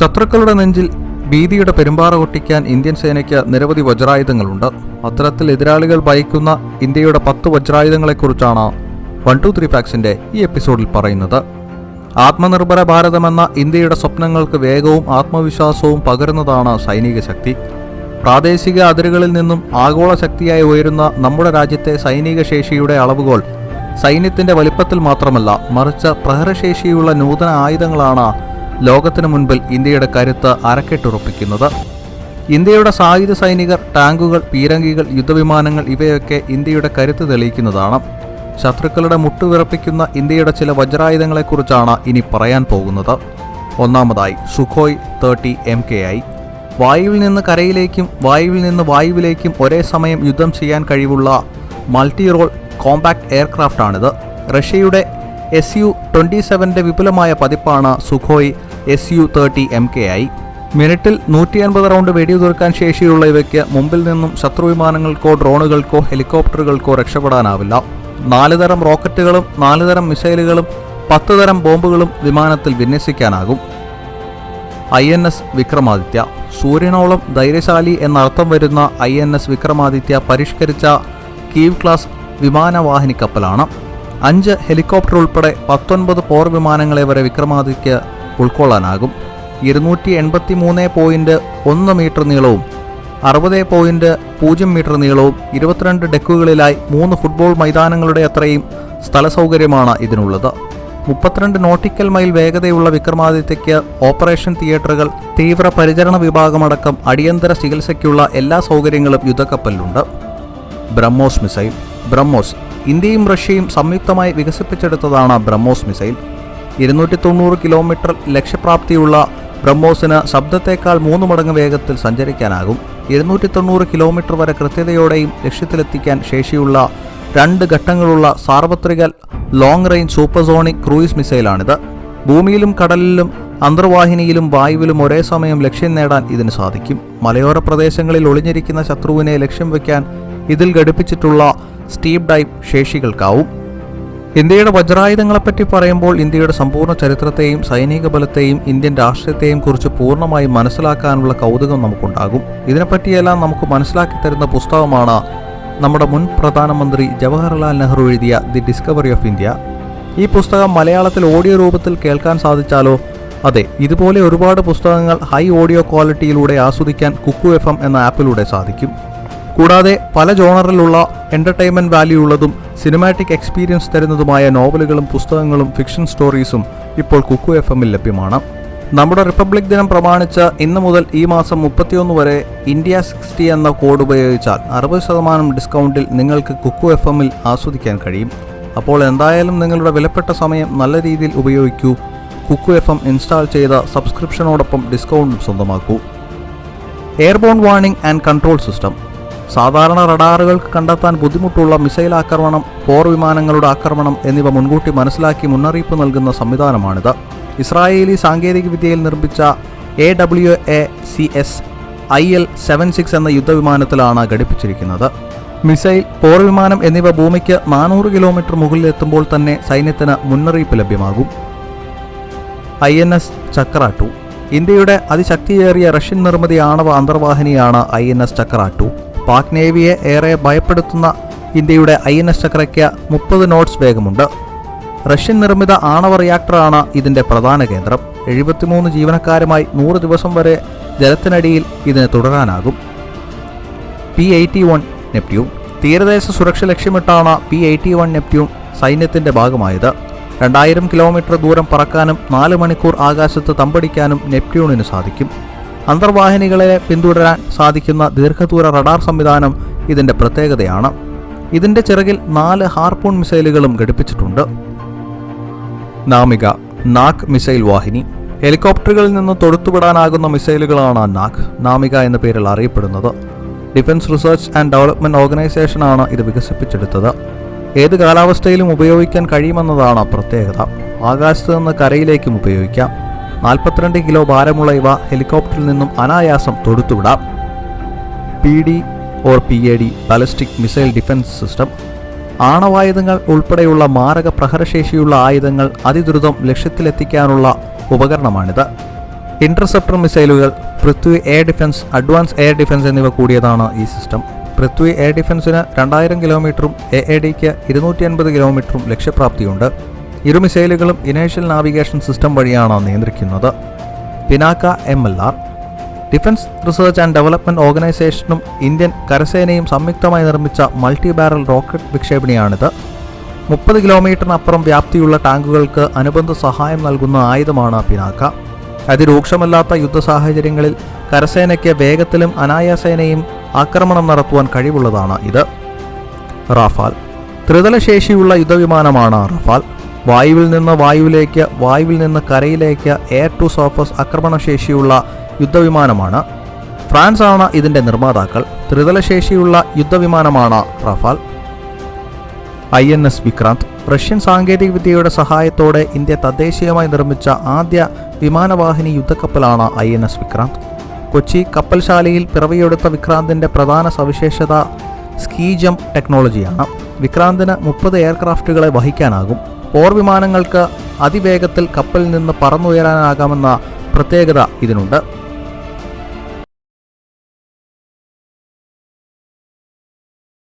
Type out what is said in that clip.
ശത്രുക്കളുടെ നെഞ്ചിൽ ഭീതിയുടെ പെരുമ്പാറ ഒട്ടിക്കാൻ ഇന്ത്യൻ സേനയ്ക്ക് നിരവധി വജ്രായുധങ്ങളുണ്ട്. അത്തരത്തിൽ എതിരാളികൾ ഭയക്കുന്ന ഇന്ത്യയുടെ പത്ത് വജ്രായുധങ്ങളെക്കുറിച്ചാണ് വൺ ടു ത്രീ ഫാക്സിന്റെ ഈ എപ്പിസോഡിൽ പറയുന്നത്. ആത്മനിർഭര ഭാരതമെന്ന ഇന്ത്യയുടെ സ്വപ്നങ്ങൾക്ക് വേഗവും ആത്മവിശ്വാസവും പകരുന്നതാണ് സൈനിക ശക്തി. പ്രാദേശിക അതിരുകളിൽ നിന്നും ആഗോള ശക്തിയായി ഉയരുന്ന നമ്മുടെ രാജ്യത്തെ സൈനിക ശേഷിയുടെ അളവുകൾ സൈന്യത്തിന്റെ വലിപ്പത്തിൽ മാത്രമല്ല മറിച്ച് പ്രഹരശേഷിയുള്ള നൂതന ആയുധങ്ങളാണ് ലോകത്തിനു മുൻപിൽ ഇന്ത്യയുടെ കരുത്ത് അരക്കെട്ടുറപ്പിക്കുന്നത്. ഇന്ത്യയുടെ സായുധ സൈനികർ ടാങ്കുകൾ പീരങ്കികൾ യുദ്ധവിമാനങ്ങൾ ഇവയൊക്കെ ഇന്ത്യയുടെ കരുത്ത് തെളിയിക്കുന്നതാണ്. ശത്രുക്കളുടെ മുട്ടുവിറപ്പിക്കുന്ന ഇന്ത്യയുടെ ചില വജ്രായുധങ്ങളെക്കുറിച്ചാണ് ഇനി പറയാൻ പോകുന്നത്. ഒന്നാമതായി Sukhoi thirty M K I. വായുവിൽ നിന്ന് കരയിലേക്കും വായുവിൽ നിന്ന് വായുവിലേക്കും ഒരേ സമയം യുദ്ധം ചെയ്യാൻ കഴിവുള്ള മൾട്ടി റോൾ കോമ്പാക്ട് എയർക്രാഫ്റ്റാണിത്. റഷ്യയുടെ എസ് യു ട്വന്റി സെവന്റെ വിപുലമായ പതിപ്പാണ് Sukhoi S U thirty M K ആയി. മിനിറ്റിൽ നൂറ്റി അൻപത് റൗണ്ട് വെടിയുതിർക്കാൻ ശേഷിയുള്ള ഇവയ്ക്ക് മുമ്പിൽ നിന്നും ശത്രു വിമാനങ്ങൾക്കോ ഡ്രോണുകൾക്കോ ഹെലികോപ്റ്ററുകൾക്കോ രക്ഷപ്പെടാനാവില്ല. നാല് തരം റോക്കറ്റുകളും നാല് തരം മിസൈലുകളും പത്ത് തരം ബോംബുകളും വിമാനത്തിൽ വിന്യസിക്കാനാകും. I N S Vikramaditya. സൂര്യനോളം ധൈര്യശാലി എന്നർത്ഥം വരുന്ന ഐ എൻ എസ് വിക്രമാദിത്യ പരിഷ്കരിച്ച കീവ് ക്ലാസ് വിമാനവാഹിനി കപ്പലാണ് അഞ്ച് ഹെലികോപ്റ്റർ ഉൾപ്പെടെ പത്തൊൻപത് പോർ വിമാനങ്ങളെ വരെ വിക്രമാദിത്യ ഉൾക്കൊള്ളാനാകും. ഇരുന്നൂറ്റി എൺപത്തി മൂന്ന് പോയിന്റ് ഒന്ന് മീറ്റർ നീളവും അറുപത് പോയിന്റ് പൂജ്യം മീറ്റർ നീളവും ഇരുപത്തിരണ്ട് ഡെക്കുകളിലായി മൂന്ന് ഫുട്ബോൾ മൈതാനങ്ങളുടെ അത്രയും സ്ഥലസൗകര്യമാണ് ഇതിനുള്ളത്. മുപ്പത്തിരണ്ട് നോട്ടിക്കൽ മൈൽ വേഗതയുള്ള വിക്രമാദിത്യയ്ക്ക് ഓപ്പറേഷൻ തിയേറ്ററുകൾ തീവ്ര പരിചരണ വിഭാഗമടക്കം അടിയന്തര ചികിത്സയ്ക്കുള്ള എല്ലാ സൗകര്യങ്ങളും യുദ്ധക്കപ്പലിലുണ്ട്. ബ്രഹ്മോസ് മിസൈൽ. ബ്രഹ്മോസ് ഇന്ത്യയും റഷ്യയും സംയുക്തമായി വികസിപ്പിച്ചെടുത്തതാണ് ബ്രഹ്മോസ് മിസൈൽ. ഇരുന്നൂറ്റി തൊണ്ണൂറ് കിലോമീറ്റർ ലക്ഷ്യപ്രാപ്തിയുള്ള ബ്രഹ്മോസിന് ശബ്ദത്തേക്കാൾ മൂന്ന് മടങ്ങ് വേഗത്തിൽ സഞ്ചരിക്കാനാകും. ഇരുന്നൂറ്റി തൊണ്ണൂറ് കിലോമീറ്റർ വരെ കൃത്യതയോടെയും ലക്ഷ്യത്തിലെത്തിക്കാൻ ശേഷിയുള്ള രണ്ട് ഘട്ടങ്ങളുള്ള സാർവത്രിക ലോങ് റേഞ്ച് സൂപ്പർസോണിക് ക്രൂയിസ് മിസൈലാണിത് ഭൂമിയിലും കടലിലും അന്തർവാഹിനിയിലും വായുവിലും ഒരേ സമയം ലക്ഷ്യം നേടാൻ ഇതിന് സാധിക്കും. മലയോര പ്രദേശങ്ങളിൽ ഒളിഞ്ഞിരിക്കുന്ന ശത്രുവിനെ ലക്ഷ്യം വയ്ക്കാൻ ഇതിൽ ഘടിപ്പിച്ചിട്ടുള്ള സ്റ്റീപ് ഡൈവ് ശേഷികൾക്കാവും. ഇന്ത്യയുടെ വജ്രായുധങ്ങളെപ്പറ്റി പറയുമ്പോൾ ഇന്ത്യയുടെ സമ്പൂർണ ചരിത്രത്തെയും സൈനിക ബലത്തെയും ഇന്ത്യൻ രാഷ്ട്രീയത്തെയും കുറിച്ച് പൂർണമായി മനസ്സിലാക്കാനുള്ള കൗതുകം നമുക്കുണ്ടാകും. ഇതിനെപ്പറ്റിയെല്ലാം നമുക്ക് മനസ്സിലാക്കി തരുന്ന പുസ്തകമാണ് നമ്മുടെ മുൻ പ്രധാനമന്ത്രി ജവഹർലാൽ നെഹ്റു എഴുതിയ ദി ഡിസ്കവറി ഓഫ് ഇന്ത്യ. ഈ പുസ്തകം മലയാളത്തിൽ ഓഡിയോ രൂപത്തിൽ കേൾക്കാൻ സാധിച്ചാലോ? അതെ ഇതുപോലെ ഒരുപാട് പുസ്തകങ്ങൾ ഹൈ ഓഡിയോ ക്വാളിറ്റിയിലൂടെ ആസ്വദിക്കാൻ കുക്കു എഫ് എന്ന ആപ്പിലൂടെ സാധിക്കും. കൂടാതെ പല ജോണറിലുള്ള എന്റർടൈൻമെന്റ് വാല്യൂ ഉള്ളതും സിനിമാറ്റിക് എക്സ്പീരിയൻസ് തരുന്നതുമായ നോവലുകളും പുസ്തകങ്ങളും ഫിക്ഷൻ സ്റ്റോറീസും ഇപ്പോൾ കുക്കു എഫ് എമ്മിൽ ലഭ്യമാണ്. നമ്മുടെ റിപ്പബ്ലിക് ദിനം പ്രമാണിച്ച് ഇന്ന് മുതൽ ഈ മാസം മുപ്പത്തിയൊന്ന് വരെ ഇന്ത്യ സിക്സ്റ്റി എന്ന കോഡ് ഉപയോഗിച്ചാൽ അറുപത് ശതമാനം ഡിസ്കൗണ്ടിൽ നിങ്ങൾക്ക് കുക്കു എഫ് എമ്മിൽ ആസ്വദിക്കാൻ കഴിയും. അപ്പോൾ എന്തായാലും നിങ്ങളുടെ വിലപ്പെട്ട സമയം നല്ല രീതിയിൽ ഉപയോഗിക്കൂ. കുക്കു എഫ് എം ഇൻസ്റ്റാൾ ചെയ്ത സബ്സ്ക്രിപ്ഷനോടൊപ്പം ഡിസ്കൗണ്ടും സ്വന്തമാക്കൂ. Airborne warning and control system സാധാരണ റഡാറുകൾക്ക് കണ്ടെത്താൻ ബുദ്ധിമുട്ടുള്ള മിസൈൽ ആക്രമണം പോർ വിമാനങ്ങളുടെ ആക്രമണം എന്നിവ മുൻകൂട്ടി മനസ്സിലാക്കി മുന്നറിയിപ്പ് നൽകുന്ന സംവിധാനമാണിത്. ഇസ്രായേലി സാങ്കേതികവിദ്യയിൽ നിർമ്മിച്ച A W A C S I L seven six എന്ന യുദ്ധവിമാനത്തിലാണ് ഘടിപ്പിച്ചിരിക്കുന്നത്. മിസൈൽ പോർ വിമാനം എന്നിവ ഭൂമിക്ക് നാനൂറ് കിലോമീറ്റർ മുകളിലെത്തുമ്പോൾ തന്നെ സൈന്യത്തിന് മുന്നറിയിപ്പ് ലഭ്യമാകും. I N S Chakra two ഇന്ത്യയുടെ അതിശക്തിയേറിയ റഷ്യൻ നിർമ്മിതി ആണവ അന്തർവാഹിനിയാണ് I N S Chakra two Pak നേവിയെ ഏറെ ഭയപ്പെടുത്തുന്ന ഇന്ത്യയുടെ ഐ എൻ എസ് ചക്രയ്ക്ക് മുപ്പത് നോട്ട്സ് വേഗമുണ്ട്. റഷ്യൻ നിർമ്മിത ആണവ റിയാക്ടറാണ് ഇതിന്റെ പ്രധാന കേന്ദ്രം. എഴുപത്തിമൂന്ന് ജീവനക്കാരുമായി നൂറ് ദിവസം വരെ ജലത്തിനടിയിൽ ഇതിന് തുടരാനാകും. P eighty one Neptune. തീരദേശ സുരക്ഷ ലക്ഷ്യമിട്ടാണ് പി എയ്റ്റി വൺ നെപ്റ്റ്യൂൺ സൈന്യത്തിന്റെ ഭാഗമായത്. രണ്ടായിരം കിലോമീറ്റർ ദൂരം പറക്കാനും നാല് മണിക്കൂർ ആകാശത്ത് തമ്പടിക്കാനും നെപ്റ്റ്യൂണിന് സാധിക്കും. അന്തർവാഹിനികളെ പിന്തുടരാൻ സാധിക്കുന്ന ദീർഘദൂര റഡാർ സംവിധാനം ഇതിന്റെ പ്രത്യേകതയാണ്. ഇതിന്റെ ചിറകിൽ നാല് ഹാർപൂൺ മിസൈലുകളും ഘടിപ്പിച്ചിട്ടുണ്ട്. നാമിക നാഗ് മിസൈൽ വാഹിനി. ഹെലികോപ്റ്ററുകളിൽ നിന്ന് തൊടുത്തുവിടാനാകുന്ന മിസൈലുകളാണ് നാഗ് നാമിക എന്ന പേരിൽ അറിയപ്പെടുന്നത്. ഡിഫൻസ് റിസർച്ച് ആൻഡ് ഡെവലപ്മെന്റ് ഓർഗനൈസേഷനാണ് ഇത് വികസിപ്പിച്ചെടുത്തത്. ഏത് കാലാവസ്ഥയിലും ഉപയോഗിക്കാൻ കഴിയുമെന്നതാണ് പ്രത്യേകത. ആകാശത്ത് നിന്ന് കരയിലേക്കും ഉപയോഗിക്കാം. നാൽപ്പത്തിരണ്ട് കിലോ ഭാരമുള്ള ഇവ ഹെലികോപ്റ്ററിൽ നിന്നും അനായാസം തൊടുത്തുവിടാം. P D or P A D ballistic missile defence system. ആണവായുധങ്ങൾ ഉൾപ്പെടെയുള്ള മാരക പ്രഹരശേഷിയുള്ള ആയുധങ്ങൾ അതിദ്രുതം ലക്ഷ്യത്തിലെത്തിക്കാനുള്ള ഉപകരണമാണിത്. ഇന്റർസെപ്റ്റർ മിസൈലുകൾ Prithvi air defence advance air defence എന്നിവ കൂടിയതാണ് ഈ സിസ്റ്റം. പൃഥ്വി എയർ ഡിഫൻസിന് രണ്ടായിരം കിലോമീറ്ററും എ എ ഡിക്ക് ഇരുന്നൂറ്റി അൻപത് കിലോമീറ്ററും ലക്ഷ്യപ്രാപ്തിയുണ്ട്. ഇരു മിസൈലുകളും ഇനേഷ്യൽ നാവിഗേഷൻ സിസ്റ്റം വഴിയാണ് നിയന്ത്രിക്കുന്നത്. Pinaka M L R. Defence research and development ഓർഗനൈസേഷനും ഇന്ത്യൻ കരസേനയും സംയുക്തമായി നിർമ്മിച്ച മൾട്ടി ബാരൽ റോക്കറ്റ് വിക്ഷേപണിയാണിത്. മുപ്പത് കിലോമീറ്ററിനപ്പുറം വ്യാപ്തിയുള്ള ടാങ്കുകൾക്ക് അനുബന്ധ സഹായം നൽകുന്ന ആയുധമാണ് പിനാക്ക. അതിരൂക്ഷമല്ലാത്ത യുദ്ധ സാഹചര്യങ്ങളിൽ കരസേനയ്ക്ക് വേഗത്തിലും അനായാസേനയും ആക്രമണം നടത്തുവാൻ കഴിവുള്ളതാണ് ഇത്. റാഫാൽ. ത്രിതലശേഷിയുള്ള യുദ്ധവിമാനമാണ് റഫാൽ. വായുവിൽ നിന്ന് വായുവിലേക്ക് വായുവിൽ നിന്ന് കരയിലേക്ക് എയർ ടു സർഫസ് ആക്രമണശേഷിയുള്ള യുദ്ധവിമാനമാണ്. ഫ്രാൻസ് ആണ് ഇതിന്റെ നിർമ്മാതാക്കൾ. ത്രിതലശേഷിയുള്ള യുദ്ധവിമാനമാണ് Rafale. I N S Vikrant. Russian സാങ്കേതികവിദ്യയുടെ സഹായത്തോടെ ഇന്ത്യ തദ്ദേശീയമായി നിർമ്മിച്ച ആദ്യ വിമാനവാഹിനി യുദ്ധക്കപ്പലാണ് I N S Vikrant. Kochi കപ്പൽശാലയിൽ പിറവിയെടുത്ത വിക്രാന്തിന്റെ പ്രധാന സവിശേഷത സ്കീ ജംപ് ടെക്നോളജിയാണ്. വിക്രാന്തിന് മുപ്പത് എയർക്രാഫ്റ്റുകളെ വഹിക്കാനാകും. പോർ വിമാനങ്ങൾക്ക് അതിവേഗത്തിൽ കപ്പലിൽ നിന്ന് പറന്നുയരാനാകാമെന്ന പ്രത്യേകത ഇതിനുണ്ട്.